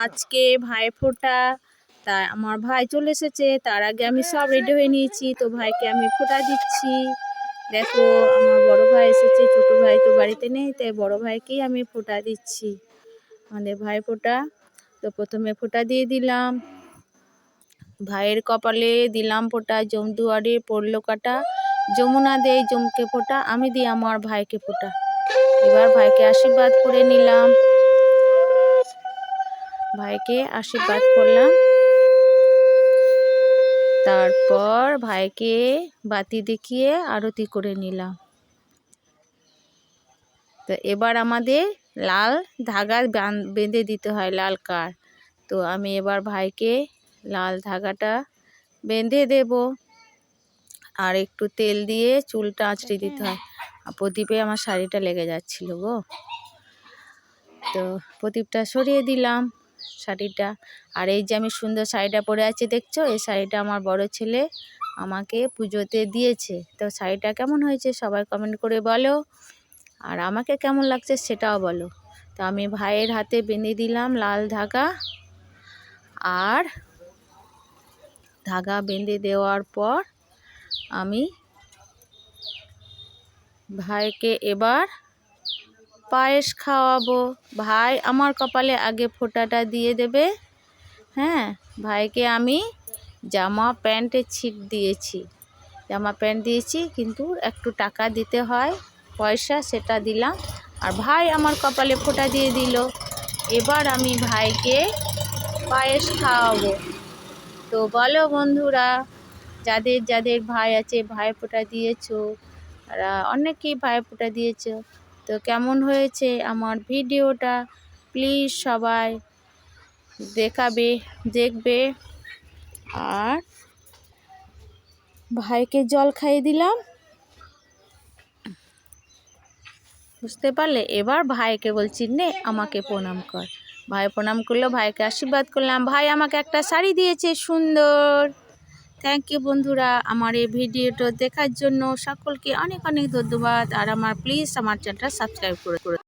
আজকে ভাই ভাইফোঁটা তা আমার ভাই চলে এসেছে, তার আগে আমি সব রেডি হয়ে নিয়েছি, তো ভাইকে আমি ফোঁটা দিচ্ছি। দেখো, আমার বড় ভাই এসেছে, ছোট ভাই তো বাড়িতে নেই, তাই বড় ভাইকেই আমি ফোঁটা দিচ্ছি। আমাদের ভাই ফোঁটা, তো প্রথমে ফোঁটা দিয়ে দিলাম। ভাইয়ের কপালে দিলাম ফোঁটা জমদুয়ারে পড়ল কাটা, যমুনা দেয় জমকে ফোঁটা, আমি দিই আমার ভাইকে ফোঁটা। এবার ভাইকে আশীর্বাদ করে নিলাম। ভাইকে আশীর্বাদ করলাম। তারপর ভাইকে বাতি দেখিয়ে আরতি করে নিলাম। তো এবার আমাদের লাল ধাগা বেঁধে দিতে হয় লাল কার। তো আমি এবার ভাইকে লাল ধাগাটা বেঁধে দেব আর একটু তেল দিয়ে চুলটা আঁচড়ে দিতে হয়। আর প্রদীপে আমার শাড়িটা লেগে যাচ্ছিল গো। তো প্রদীপটা সরিয়ে দিলাম। শাড়িটা। আর এই যে আমি সুন্দর শাড়িটা পরে আছি, দেখছ? এই শাড়িটা আমার বড় ছেলে আমাকে পুজোতে দিয়েছে। তো শাড়িটা কেমন হয়েছে সবাই কমেন্ট করে বলো। আর আমাকে কেমন লাগছে সেটাও বলো। তো আমি ভাইয়ের হাতে বেঁধে দিলাম লাল ধাগা। আর ধাগা বেঁধে দেওয়ার পর আমি ভাইকে এবার পায়েস খাওয়াবো। ভাই আমার কপালে আগে ফোঁটাটা দিয়ে দেবে। হ্যাঁ ভাইকে আমি জামা প্যান্টে ছিট দিয়েছি। জামা প্যান্ট দিয়েছি, কিন্তু একটু টাকা দিতে হয়, পয়সা সেটা দিলাম। আর ভাই আমার কপালে ফোঁটা দিয়ে দিল। এবার আমি ভাইকে পায়েস খাওয়াবো। তো বলো বন্ধুরা, যাদের যাদের ভাই আছে, ভাই ফোঁটা দিয়েছ তারা অনেকেই ভাই ফোঁটা দিয়েছ তো কেমন হয়েছে আমার ভিডিওটা? প্লিজ সবাই দেখাবে, দেখবে। আর ভাইকে জল খাইয়ে দিলাম। বুঝতে পারলে? এবার ভাইকে বলছি, নে, আমাকে প্রণাম কর। ভাই প্রণাম করল, ভাইকে আশীর্বাদ করলাম। ভাই আমাকে একটা শাড়ি দিয়েছে, সুন্দর। থ্যাংক ইউ বন্ধুরা। আমার এই ভিডিওটা দেখার জন্য সকলকে অনেক অনেক ধন্যবাদ। আর আমার প্লিজ আমার চ্যানেলটা সাবস্ক্রাইব করে